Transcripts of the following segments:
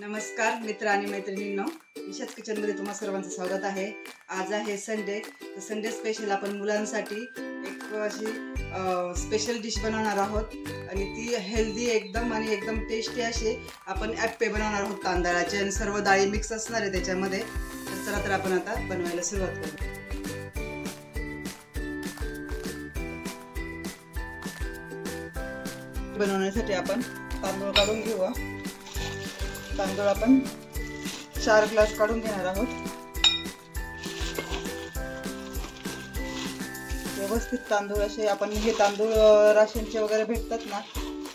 नमस्कार मित्र आणि मैत्रिणींनो. निशात किचनमध्ये तुम्हा सर्वांचं स्वागत आहे. आज आहे संडे तर संडे स्पेशल आपण मुलांसाठी एक अशी स्पेशल डिश बनवणार आहोत. आणि ती हेल्दी एकदम आणि एकदम टेस्टी अशी आपण ॲप्पे बनवणार आहोत तांदळाचे. आणि सर्व डाळी मिक्स असणार आहे त्याच्यामध्ये. तर चला तर आपण आता बनवायला सुरुवात करू. बनवण्यासाठी आपण तांदूळ काढून घेऊ तांदूळ आपण चार ग्लास काढून घेणार आहोत. व्यवस्थित तांदूळ असे आपण हे तांदूळ राशनचे वगैरे भेटतात ना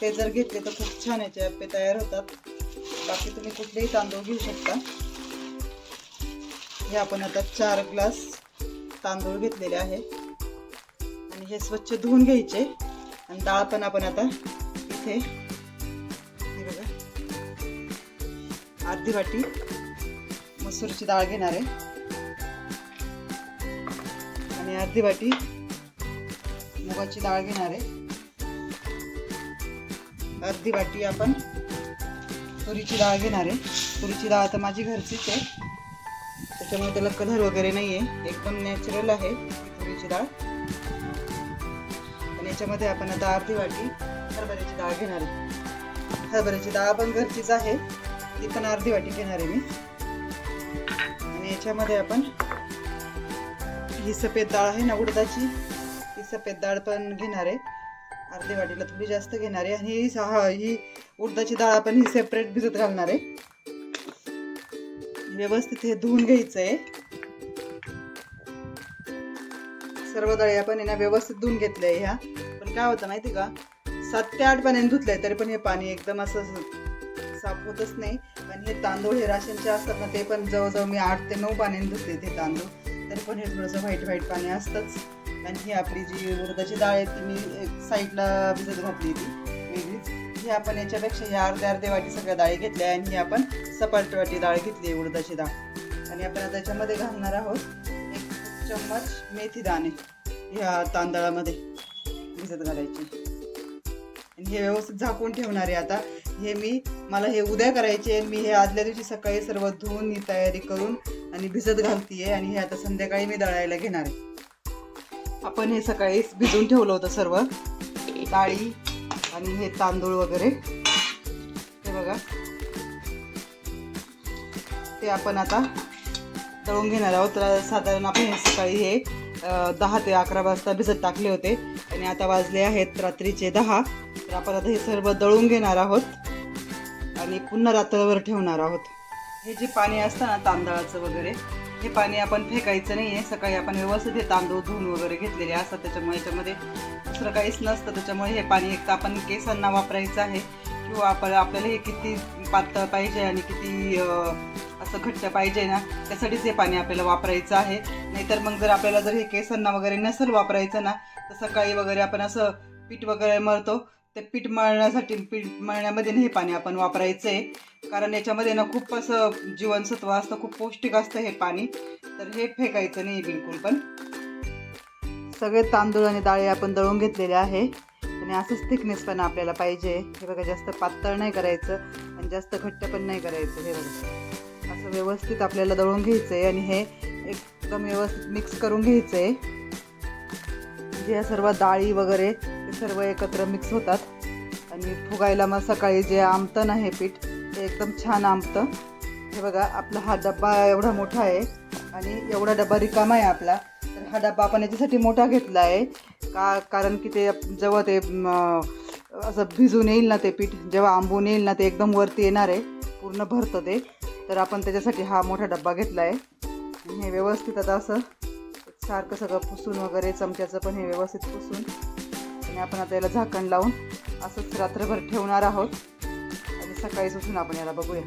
ते जर घेतले तर खूप छान याचे अप्पे तयार होतात. बाकी तुम्ही कुठलेही तांदूळ घेऊ शकता. हे आपण आता चार ग्लास तांदूळ घेतलेले आहे. आणि हे स्वच्छ धुवून घ्यायचे. आणि डाळ पण आपण आता इथे अर्धी वाटी मसूरची डाळ घेणार आहे. आणि अर्धी वाटी मुगाची डाळ घेणार आहे. अर्धी वाटी आपण तुरीची डाळ घेणार आहे. तुरीची डाळ तर माझी घरचीच आहे. त्याच्यामुळे त्याला कलर वगैरे नाही आहे एकदम नॅचरल आहे तुरीची डाळ. आणि याच्यामध्ये आपण आता अर्धी वाटी हरभऱ्याची डाळ घेणार आहे. हरभऱ्याची डाळ पण घरचीच आहे. ती पण अर्धी वाटी घेणार आहे मी. आणि याच्यामध्ये आपण ही सफेद डाळ आहे ना उडदाची ही सफेद डाळ पण घेणार आहे. अर्धी वाटीला थोडी जास्त घेणार आहे. आणि ही सहा ही उडदाची डाळ आपण ही सेपरेट भिजत घालणार आहे. व्यवस्थित हे धुवून घ्यायचं आहे. सर्व डाळी आपण आहे ना व्यवस्थित धुवून घेतल्या ह्या. पण काय होतं माहिती का? सात ते आठ पाण्याने धुतलंय तरी पण हे पाणी एकदम असं साफ होतच नाही. आणि हे तांदूळ हे राशनचे असतात ना ते पण जवळजवळ मी आठ ते नऊ पाण्याने धुतले ते तांदूळ. तरी पण हे थोडंसं व्हाईट व्हाईट पाणी असतंच. आणि ही आपली जी उडदाची डाळ आहे ती मी एक साईडला भिजत घातली ती वेगळीच. ही आपण याच्यापेक्षा ही अर्ध्या अर्धे वाटी सगळ्या डाळी घेतल्या आणि ही आपण सपाट वाटी डाळ घेतली आहे उडदाची डाळ. आणि आपण आता त्याच्यामध्ये घालणार आहोत एक चम्मच मेथी दाणे. ह्या तांदळामध्ये भिजत घालायची. आणि हे व्यवस्थित झाकून ठेवणार आहे आता. हे मी मला हे उद्या करायचे आणि मी हे आदल्या दिवशी सकाळी सर्व धुवून ही तयारी करून आणि भिजत घालतीये आणि हे आता संध्याकाळी मी दळायला घेणार आहे. आपण हे सकाळी भिजून ठेवलं होतं सर्व. डाळी आणि हे तांदूळ वगैरे. हे बघा. ते आपण आता तळून घेणार आहोत. तर साधारण आपण हे सकाळी हे दहा ते अकरा वाजता भिजत टाकले होते. आणि आता वाजले आहेत रात्रीचे दहा. तर आपण आता हे सर्व दळून घेणार आहोत आणि पुन्हा रात्रभर ठेवणार आहोत. हे जे पाणी असतं ना तांदळाचं वगैरे हे पाणी आपण फेकायचं नाही आहे सकाळी आपण व्यवस्थित हे तांदूळ धुवून वगैरे घेतलेले असतात. त्याच्यामुळे याच्यामध्ये दुसरं काहीच नसतं. त्याच्यामुळे हे पाणी एक तर आपण केसांना वापरायचं आहे किंवा आपण आपल्याला हे किती पातळ पाहिजे आणि किती असं घट्ट पाहिजे ना त्यासाठीच हे पाणी आपल्याला वापरायचं आहे. नाहीतर मग जर आपल्याला जर हे केसांना वगैरे नसेल वापरायचं ना तर सकाळी वगैरे आपण असं पीठ वगैरे मळतो. ते पीठ मळण्यासाठी पीठ मळण्यामध्ये हे पाणी आपण वापरायचं आहे कारण याच्यामध्ये ना खूप असं जीवनसत्व असतं खूप पौष्टिक असतं हे पाणी. तर हे फेकायचं नाही बिलकुल पण. सगळे तांदूळ आणि डाळी आपण दळून घेतलेले आहे. आणि असंच थिकनेस पण आपल्याला पाहिजे. हे बघा जास्त पातळ नाही करायचं आणि जास्त घट्ट पण नाही करायचं हे बघा. असं व्यवस्थित आपल्याला दळून घ्यायचं आहे आणि हे एकदम व्यवस्थित मिक्स करून घ्यायचं आहे म्हणजे या सर्व डाळी वगैरे हे सर्व एकत्र मिक्स होतात. आणि फुगायला मग सकाळी जे आमतं ना हे पीठ ते एकदम छान आमतं हे बघा आपला हा डब्बा एवढा मोठा आहे आणि एवढा डब्बा रिकामा आहे आपला. तर हा डब्बा आपण याच्यासाठी मोठा घेतला आहे. का कारण की ते जेव्हा ते असं भिजून येईल ना ते पीठ जेव्हा आंबून येईल ना ते एकदम वरती येणार आहे. पूर्ण भरतं ते. तर आपण त्याच्यासाठी हा मोठा डब्बा घेतला आहे. हे व्यवस्थित आता असं सारखं सगळं पुसून वगैरे चमच्याचं पण हे व्यवस्थित पुसून. आणि आपण आता याला झाकण लावून असंच रात्रभर ठेवणार आहोत. आणि सकाळीच उठून आपण याला बघूया.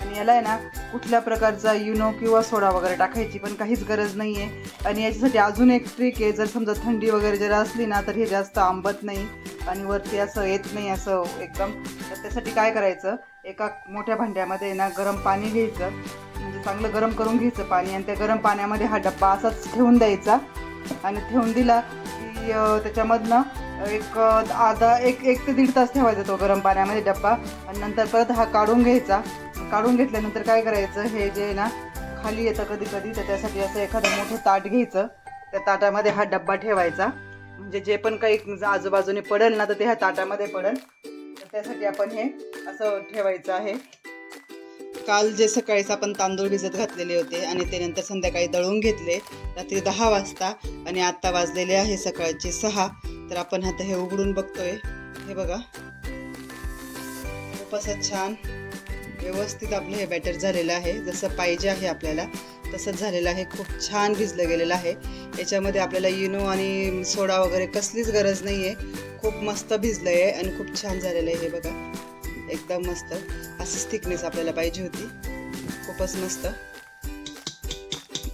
आणि याला आहे ना कुठल्या प्रकारचा युनो किंवा सोडा वगैरे टाकायची पण काहीच गरज नाही आहे आणि याच्यासाठी अजून एक ट्रिक आहे जर समजा थंडी वगैरे जर असली ना तर हे जास्त आंबत नाही आणि वरती असं येत नाही असं एकदम. तर त्यासाठी काय करायचं एका मोठ्या भांड्यामध्ये ना गरम पाणी घ्यायचं. म्हणजे चांगलं गरम करून घ्यायचं पाणी आणि त्या गरम पाण्यामध्ये हा डब्बा असाच ठेवून द्यायचा. आणि ठेवून दिला की त्याच्यामधनं एक आधा एक एक ते दीड तास ठेवायचा तो गरम पाण्यामध्ये डब्बा. आणि नंतर परत हा काढून घ्यायचा. काढून घेतल्यानंतर काय करायचं हे जे आहे ना खाली येतं कधी कधी तर त्यासाठी असं एखादं मोठं ताट घ्यायचं. त्या ताटामध्ये हा डब्बा ठेवायचा. म्हणजे जे पण काही आजूबाजूने पडेल ना तर ते ह्या ताटामध्ये पडेल. तर त्यासाठी आपण हे असं ठेवायचं आहे. काल जे सकाळीच आपण तांदूळ भिजत घातलेले होते आणि ते नंतर संध्याकाळी दळून घेतले. रात्री दहा वाजता आणि आत्ता वाजलेले आहे सकाळचे सहा. तर आपण आता हे उघडून बघतोय. हे बघा. खूप असं छान व्यवस्थित आपलं हे बॅटर झालेलं आहे. जसं पाहिजे आहे आपल्याला तसंच झालेलं आहे. खूप छान भिजलं गेलेलं आहे. याच्यामध्ये आपल्याला इनो आणि सोडा वगैरे कसलीच गरज नाही आहे खूप मस्त भिजलं आहे आणि खूप छान झालेलं आहे हे बघा. एकदम मस्त. अशीच थिकनेस आपल्याला पाहिजे होती. खूपच मस्त.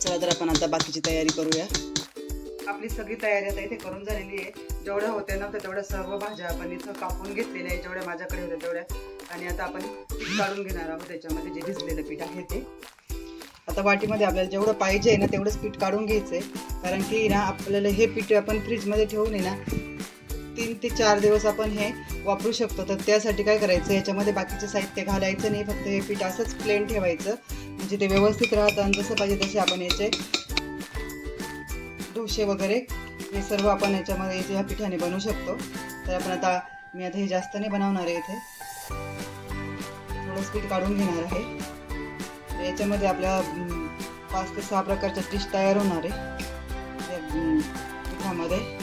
चला तर आपण आता बाकीची तयारी करूया. आपली सगळी तयारी आता इथे करून झालेली आहे. जेवढ्या होत्या ना तेवढ्या सर्व भाज्या आपण इथं कापून घेतलेल्या आहे जेवढ्या माझ्याकडे होत्या तेवढ्या. आणि आता आपण पीठ काढून घेणार आहोत. त्याच्यामध्ये जे भिजलेलं पीठ आहे ते. आता वाटीमध्ये आपल्याला जेवढं पाहिजे ना तेवढंच पीठ काढून घ्यायचं आहे कारण की ना आपल्याला हे पीठ आपण फ्रीजमध्ये ठेवून आहे ना तीन ते चार दिवस आपण हे वापरू शकतो. तर त्यासाठी काय करायचं? याच्यामध्ये बाकीचे साहित्य घालायचं नाही फक्त हे पीठ असंच प्लेन ठेवायचं. म्हणजे ते व्यवस्थित राहतं आणि जसं पाहिजे तसे आपण याचे डोसे वगैरे हे सर्व आपण याच्यामध्ये इथे ह्या पिठाने बनवू शकतो. तर आपण आता मी आता हे जास्त नाही बनवणार आहे इथे. थोडंच पीठ काढून घेणार आहे. याच्यामध्ये आपल्या पाच ते सहा प्रकारच्या डिश तयार होणार आहे. पिठामध्ये.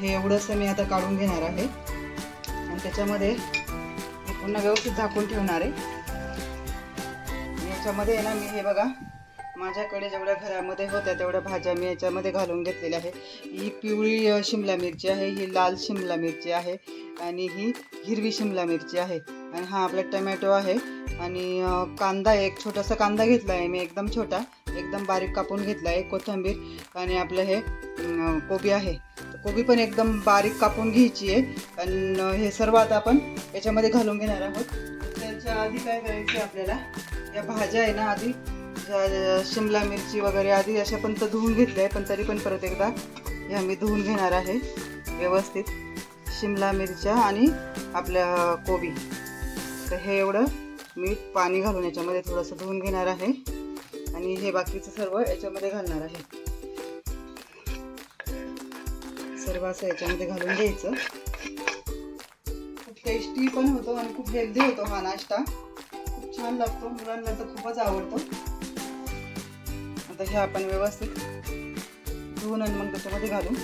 हे एवढंसं मी आता काढून घेणार आहे. आणि त्याच्यामध्ये हे पुन्हा व्यवस्थित झाकून ठेवणार आहे. याच्यामध्ये आहे ना मी हे बघा माझ्याकडे जेवढ्या घरामध्ये होत्या तेवढ्या भाज्या मी याच्यामध्ये घालून घेतलेल्या आहे ही पिवळी शिमला मिरची आहे ही लाल शिमला मिरची आहे आणि ही हिरवी शिमला मिरची आहे. आणि हा आपला टमॅटो आहे. आणि कांदा एक छोटासा कांदा घेतला आहे मी एकदम छोटा. एकदम बारीक कापून घेतला आहे कोथिंबीर. आणि आपलं हे कोबी आहे. कोबी पण एकदम बारीक कापून घ्यायची आहे. आणि हे सर्व आता आपण याच्यामध्ये घालून घेणार आहोत. त्याच्या आधी काय करायचं आपल्याला? या भाज्या आहे ना आधी शिमला मिरची वगैरे आधी अशा पण तर धुवून घेतल्या आहे पण तरी पण परत एकदा ह्या मी धुवून घेणार आहे. व्यवस्थित. शिमला मिरच्या आणि आपल्या कोबी. तर हे एवढं मीठ पाणी घालून याच्यामध्ये थोडंसं धुवून घेणार आहे. आणि हे बाकीचं सर्व याच्यामध्ये घालणार आहे. सर्व असं याच्यामध्ये घालून घ्यायचं. खूप टेस्टी पण होतो आणि खूप हेल्दी होतो हा नाश्ता. खूप छान लागतो. मुलांना तर खूपच आवडतो. आता हे आपण व्यवस्थित धुवून आणि मग त्याच्यामध्ये घालून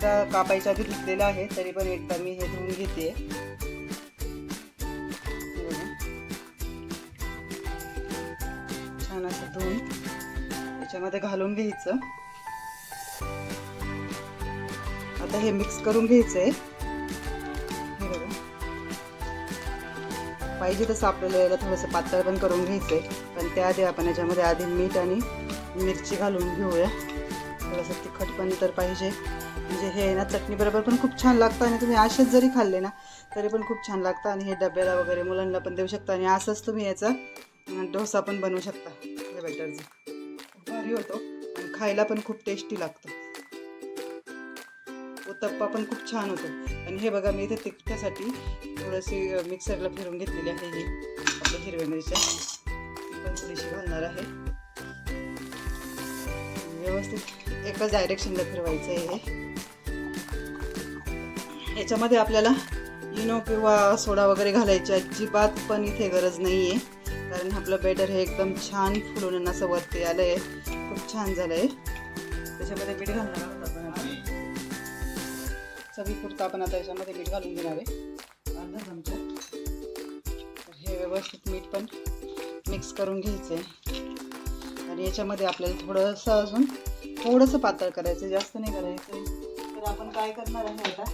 एकदा कापायच्या आधी धुतलेलं आहे तरी पण एकदा मी हे धुवून घेते. छान असं धुवून याच्यामध्ये घालून घ्यायचं. आता हे मिक्स करून घ्यायचंय. हे बघा. पाहिजे तसं आपल्याला याला थोडंसं पातळ पण करून घ्यायचंय. पण त्याआधी आपण याच्यामध्ये आधी मीठ आणि मिरची घालून घेऊया. थोडंसं तिखट पण तर पाहिजे. म्हणजे हे ना चटणी बरोबर पण खूप छान लागतं आणि तुम्ही असेच जरी खाल्ले ना तरी पण खूप छान लागतं आणि हे डब्याला वगैरे मुलांना पण देऊ शकता आणि असंच तुम्ही याचा डोसा पण बनवू शकता. हे बेटरचा खूप भारी होतो. आणि खायला पण खूप टेस्टी लागतं. उत्तप्पा पण खूप छान होतो. आणि हे बघा मी इथे तिखटासाठी थोडीशी मिक्सरला फिरून घेतलेली आहे ही. आपल्या हिरव्या मिरच्या. पण थोडीशी घालणार आहे. व्यवस्थित एकाच डायरेक्शनला फिरवायचं आहे हे. याच्यामध्ये आपल्याला इनो किंवा सोडा वगैरे घालायची अजिबात पण इथे गरज नाही आहे कारण आपलं बेटर हे एकदम छान फुलून असं वरती आलं आहे खूप छान झालं आहे त्याच्यामध्ये मीठ घालणार आहोत आपण चवीपुरतं आपण आता याच्यामध्ये मीठ घालून घेणार आहे. अर्धा चमचा. तर हे व्यवस्थित मीठ पण मिक्स करून घ्यायचं आहे आणि याच्यामध्ये आपल्याला थोडंसं अजून थोडंसं पातळ करायचं जास्त नाही करायचं तर आपण काय करणार आहे आता?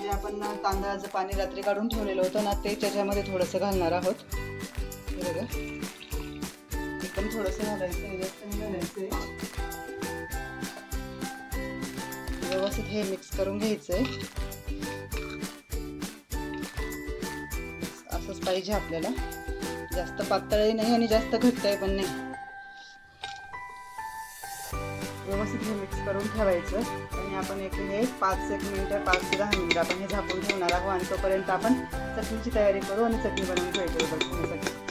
जे आपण तांदळाचं पाणी रात्री काढून ठेवलेलं होतं ना ते त्याच्यामध्ये थोडंसं घालणार आहोत. हे ते पण थोडंसं घालायचं जास्त घालायचं. व्यवस्थित हे मिक्स करून घ्यायचं आहे असंच पाहिजे आपल्याला. जास्त पातळही नाही आणि जास्त घट्टही पण नाही. व्यवस्थित हे मिक्स करून ठेवायचं. आणि आपण एक हे पाच एक मिनटं पाच ते दहा मिनिटं आपण हे झाकून ठेवणार आहोत. आणि तोपर्यंत आपण चटणीची तयारी करू आणि चटणी बनवून ठेवायची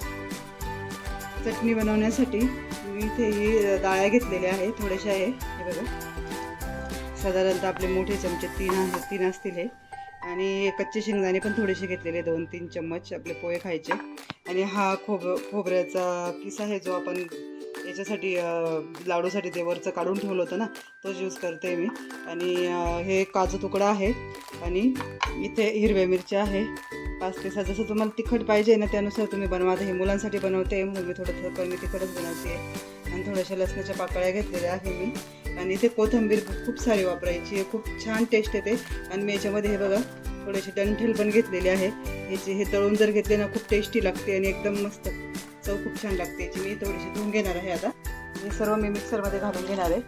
चटणी बनवण्यासाठी मी इथे ही डाळ्या घेतलेल्या आहे थोड्याशा आहे हे बघा. साधारणतः आपले मोठे चमचे तीन आहे तीन असतील हे. आणि कच्चे शेंगदाणे पण थोडेसे घेतलेले दोन तीन चम्मच आपले पोहे खायचे. आणि हा खोब खोबऱ्याचा किस आहे जो आपण याच्यासाठी लाडूसाठी ते वरचं काढून ठेवलं होतं ना तोच यूज करते मी. आणि हे काजू तुकडा आहे आणि इथे हिरव्या मिरच्या आहे. पाच ते सहा जसं तुम्हाला तिखट पाहिजे ना त्यानुसार तुम्ही बनवा. हे मुलांसाठी बनवते म्हणून मी थोडं थोडं कमी तिखटच बनवते. आणि थोड्याशा लसणाच्या पाकळ्या घेतलेल्या आहे मी. आणि इथे कोथिंबीर खूप सारी वापरायची आहे. खूप छान टेस्ट येते. आणि मी याच्यामध्ये हे बघा थोडेसे डंठल पण घेतलेले आहे. ह्याचे हे तळून जर घेतले ना खूप टेस्टी लागते आणि एकदम मस्त. चव खूप छान लागते. याची मी थोडीशी धुवून घेणार आहे आता. हे सर्व मी मिक्सरमध्ये घालून घेणार आहे.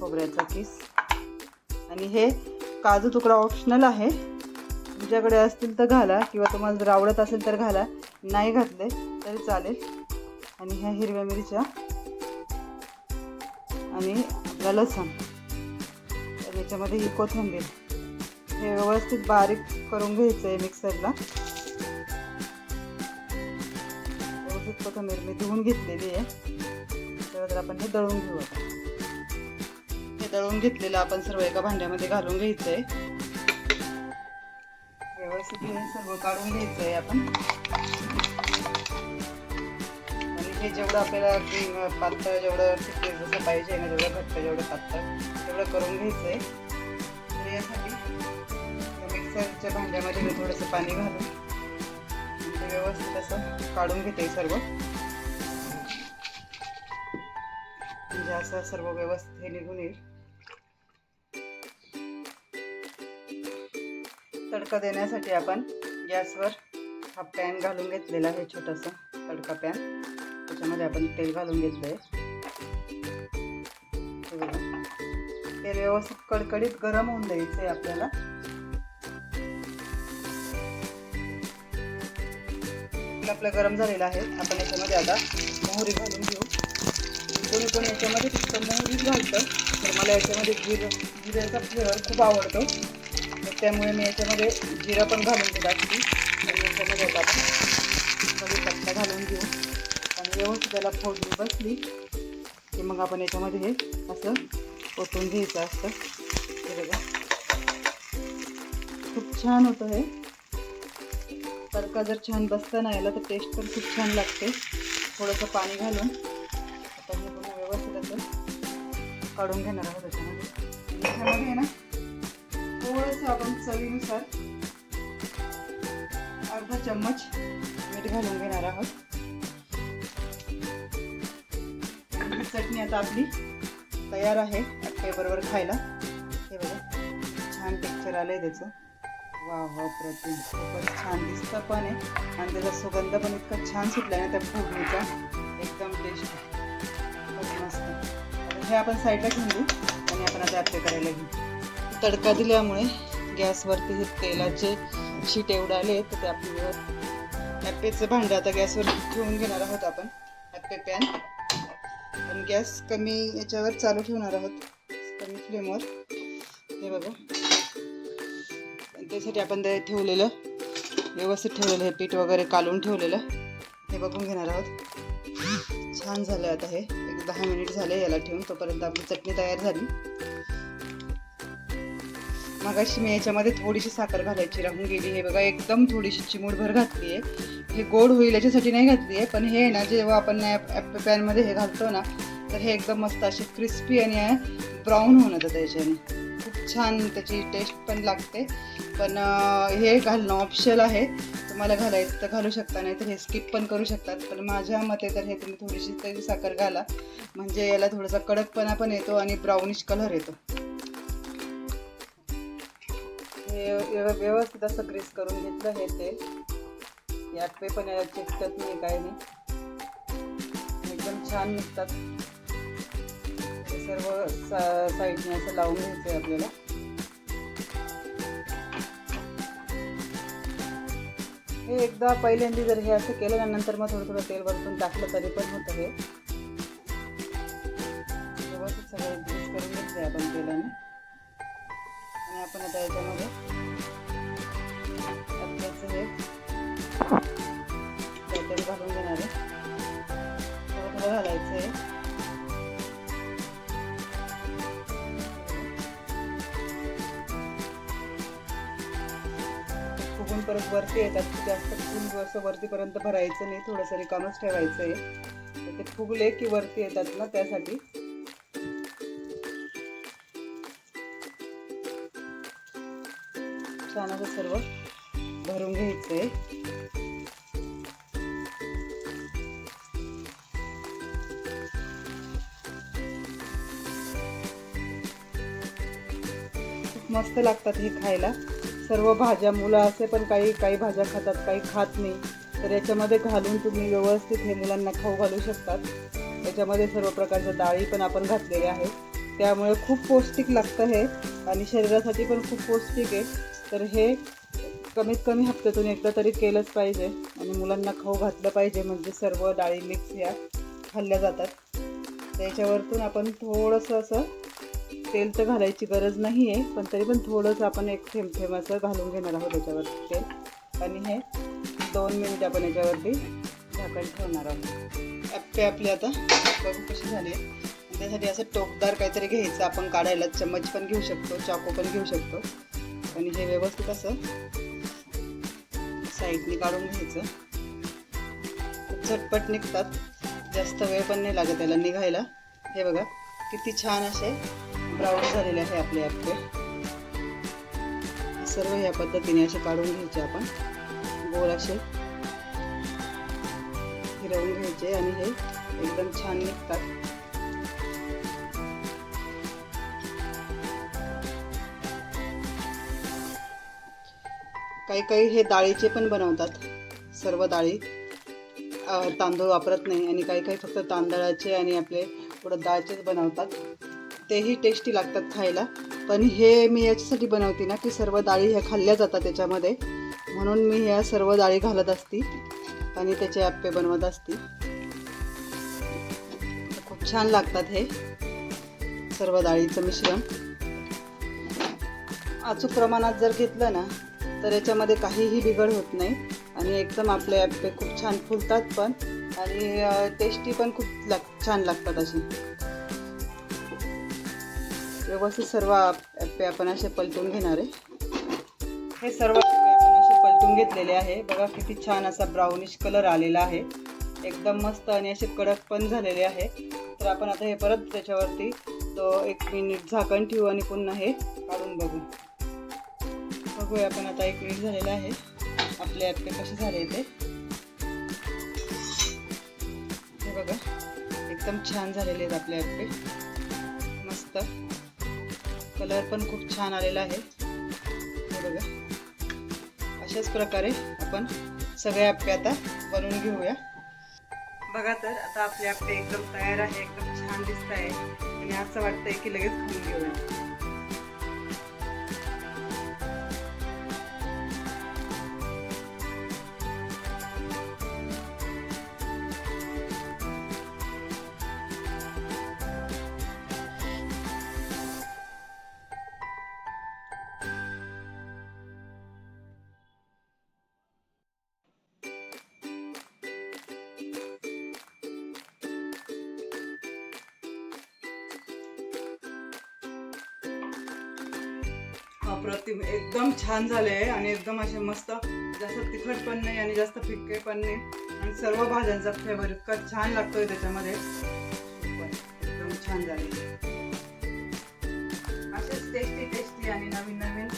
खोबऱ्याचा किस. आणि हे काजू तुकडा ऑप्शनल आहे. तुमच्याकडे असतील तर घाला किंवा तुम्हाला जर आवडत असेल तर घाला. नाही घातले तरी चालेल. आणि ह्या हिरव्या मिरच्या. आणि आपला लसण. तर याच्यामध्ये ही कोथिंबीर. हे व्यवस्थित बारीक करून घ्यायचं आहे मिक्सरला. व्यवस्थित कोथंबीर मी धुवून घेतलेली आहे. त्यावर आपण हे दळून घेऊ हे दळून घेतलेलं आपण सर्व एका भांड्यामध्ये घालून घ्यायचं आहे व्यवस्थित हे सर्व काढून घ्यायचं आहे आपण. आणि हे जेवढं आपल्याला पातळ जेवढं थिकनेस जसं पाहिजे ना जेवढं घट्ट जेवढं पातळ तेवढं करून घ्यायचं आहे तर यासाठी मिक्सरच्या भांड्यामध्ये मी थोडंसं पाणी घालून ते व्यवस्थित असं काढून घेते सर्व. म्हणजे असं सर्व व्यवस्थित हे निघून येईल. तडका देण्यासाठी आपण गॅसवर हा पॅन घालून घेतलेला आहे छोटासा तडका पॅन. त्याच्यामध्ये आपण तेल घालून घेतलं आहे तेल व्यवस्थित कडकडीत गरम होऊन द्यायचं आहे आपल्याला. तेल आपलं गरम झालेलं आहे. आपण याच्यामध्ये आता मोहरी घालून घेऊ. कोणी कोणी याच्यामध्ये फक्त मोहरीच घालतं. तर मला याच्यामध्ये जिरं जिऱ्याचा फ्लेवर खूप आवडतो. तर त्यामुळे मी याच्यामध्ये जिरा पण घालून घेत असते आणि याच्यामध्ये आता आपण कढीपत्ता घालून घेऊ. आणि व्यवस्थित त्याला फोडणी बसली की मग आपण याच्यामध्ये हे असं ओतून घ्यायचं असतं. बघा. खूप छान होतं हे. तडका जर छान बसता नाही आला तर टेस्ट पण खूप छान लागते. थोडंसं पाणी घालून. आता मी पुन्हा व्यवस्थित असं काढून घेणार आहोत त्याच्यामध्ये. मिठामध्ये आहे ना थोडंसं आपण चवीनुसार अर्धा चम्मच मीठ घालून घेणार आहोत. चटणी आता आपली तयार आहे बरोबर खायला. हे बघा छान टेक्चर आलं आहे त्याचं. वा वा हो, प्रतिम खूपच छान दिसतं पण आहे आणि त्याचा सुगंध पण इतका छान सुटला ना त्या फोडणीचा. एकदम टेस्ट खूपच मस्त. आता हे आपण साईडला घेऊन देऊ. आणि आपण आता ॲप्ले करायला घेऊ. तडका दिल्यामुळे गॅसवरती हे तेलाचे शीट एवढं आले तर ते आपल्यावर ॲपेचं भांडं आता गॅसवर ठेवून घेणार आहोत आपण. Ape pan. आणि गॅस कमी याच्यावर चालू ठेवणार आहोत. कमी फ्लेमवर. हे बघा. त्यासाठी आपण ते ठेवलेलं व्यवस्थित ठेवलेलं हे पीठ वगैरे कालून ठेवलेलं. हे बघून घेणार आहोत. छान झालं आता हे. एक दहा मिनिट झाले याला ठेवून तोपर्यंत आपली चटणी तयार झाली. मगाशी मी याच्यामध्ये थोडीशी साखर घालायची राहून गेली. हे बघा एकदम थोडीशी चिमूडभर घातली आहे हे गोड होईल याच्यासाठी नाही घातली आहे पण हे ना जेव्हा आपण पॅनमध्ये हे घालतो ना तर हे एकदम मस्त असे क्रिस्पी आणि ब्राऊन होऊन जातं त्याच्याने. खूप छान त्याची टेस्ट पण लागते. पण हे घालणं ऑप्शनल आहे. तुम्हाला घालायचं तर घालू शकता नाही तर हे स्किप पण करू शकतात. पण माझ्या मते तर हे तुम्ही थोडीशी तरी साखर घाला. म्हणजे याला थोडासा कडकपणा पण येतो आणि ब्राउनिश कलर येतो. हे व्यव- व्यवस्थित असं ग्रीस करून घेतलं हे तेल यात पे पण याला चिकटत नाही काय नाही. एकदम छान निघतात. सर्व सा साईडने असं लावून घ्यायचं आहे आपल्याला. हे एकदा पहिल्यांदा जर हे असं केलं त्यानंतर मग थोडं थोडं तेल वरतून टाकलं तरी पण होतं हे. व्यवस्थित सगळं मिक्स करून घेतलं आपण तेलाने. आणि आपण आता याच्यामध्ये फुगून येतात की येतात जास्त फुगून असं वरतीपर्यंत भरायचं नाही थोडंसं रिकामच ठेवायचं आहे ते फुगले की वरती येतात ना त्यासाठी. छान असं सर्व भरून घ्यायचं आहे खूप मस्त लागतात हे खायला. सर्व भाज्या मुलं असे पण काही काही भाज्या खातात काही खात नाही. तर याच्यामध्ये घालून तुम्ही व्यवस्थित हे मुलांना खाऊ घालू शकतात. याच्यामध्ये सर्व प्रकारच्या डाळी पण आपण घातलेल्या आहेत. त्यामुळे खूप पौष्टिक लागतं हे आणि शरीरासाठी पण खूप पौष्टिक आहे. तर हे कमीत कमी हप्त्यातून एकदा तरी केलंच पाहिजे आणि मुलांना खाऊ घातलं पाहिजे म्हणजे सर्व डाळी मिक्स ह्या खाल्ल्या जातात. त्याच्यावरतून आपण थोडंसं असं तेल तर घालायची गरज नाही आहे पण तरी पण थोडंसं आपण एक थेंब थेंब असं घालून घेणार आहोत त्याच्यावरती तेल. आणि हे दोन मिनिट आपण याच्यावरती झाकण ठेवणार आहोत. अप्पे आपले आता बघू कसे झाले? त्यासाठी असं टोकदार काहीतरी घ्यायचं आपण काढायला चम्मच पण घेऊ शकतो चाकू पण घेऊ शकतो. आणि हे व्यवस्थित असं साईडने काढून घ्यायचं. खूप झटपट निघतात. जास्त वेळ पण नाही लागत त्याला निघायला. हे बघा किती छान असे ब्राऊन झालेले आहे आपले आपले. सर्व ह्या पद्धतीने असे काढून घ्यायचे आपण. गोल असे फिरवून घ्यायचे आणि हे एकदम छान निघतात. काही काही हे डाळीचे पण बनवतात. सर्व डाळी. तांदूळ वापरत नाही आणि काही काही फक्त तांदळाचे आणि आपले थोडं डाळचेच बनवतात. तेही टेस्टी लागतात खायला. पण हे मी याच्यासाठी बनवते ना की सर्व डाळी ह्या खाल्ल्या जातात त्याच्यामध्ये म्हणून मी ह्या सर्व डाळी घालत असती आणि त्याचे आप्पे बनवत असती. खूप छान लागतात हे सर्व डाळीचं मिश्रण. अचूक प्रमाणात जर घेतलं ना तर याच्यामध्ये काहीही बिघड होत नाही. आणि एकदम आपले ॲप्पे खूप छान फुलतात पण. आणि टेस्टी पण खूप लाग छान लागतात अशी व्यवस्थित सर्व ॲप्पे आपण असे पलटून घेणार आहे. हे सर्व आपण असे पलटून घेतलेले आहे. बघा किती छान असा ब्राउनिश कलर आलेला आहे. एकदम मस्त आणि असे कडक पण झालेले आहे. तर आपण आता हे परत त्याच्यावरती तो एक मिनिट झाकण ठेवू आणि पुन्हा हे काढून बघू. बघूया आपण आता एक मिनिट झालेला आहे. आपले ॲप्पे कसे झाले ते. हे बघा एकदम छान झालेले आहेत आपले ॲप्पे मस्त. कलर पण खूप छान आलेला आहे. बघा. अशाच प्रकारे आपण सगळे आप्पे आता बनवून घेऊया. बघा तर आता आपले आप्पे एकदम तयार आहे एकदम छान दिसत आहे आणि असं वाटतंय की लगेच खाऊन घेऊया. अप्रतिम एकदम छान झाले आहे आणि एकदम असे मस्त जास्त तिखट पण नाही आणि जास्त फिक्के पण नाही. आणि सर्व भाज्यांचा फ्लेवर इतका छान लागतोय त्याच्यामध्ये. एकदम छान झाले. असेच टेस्टी टेस्टी आणि नवीन नवीन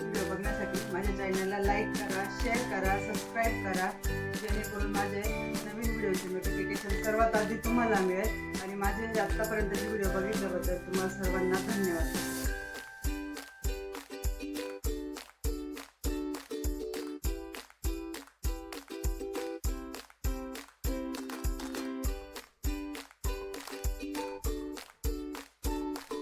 व्हिडिओ बघण्यासाठी माझ्या चॅनलला लाईक करा शेअर करा सबस्क्राईब करा. जेणेकरून माझे नवीन व्हिडिओचे नोटिफिकेशन सर्वात आधी तुम्हाला मिळेल. आणि माझे आत्तापर्यंतचे व्हिडिओ बघितल्याबद्दल तुम्हाला सर्वांना धन्यवाद.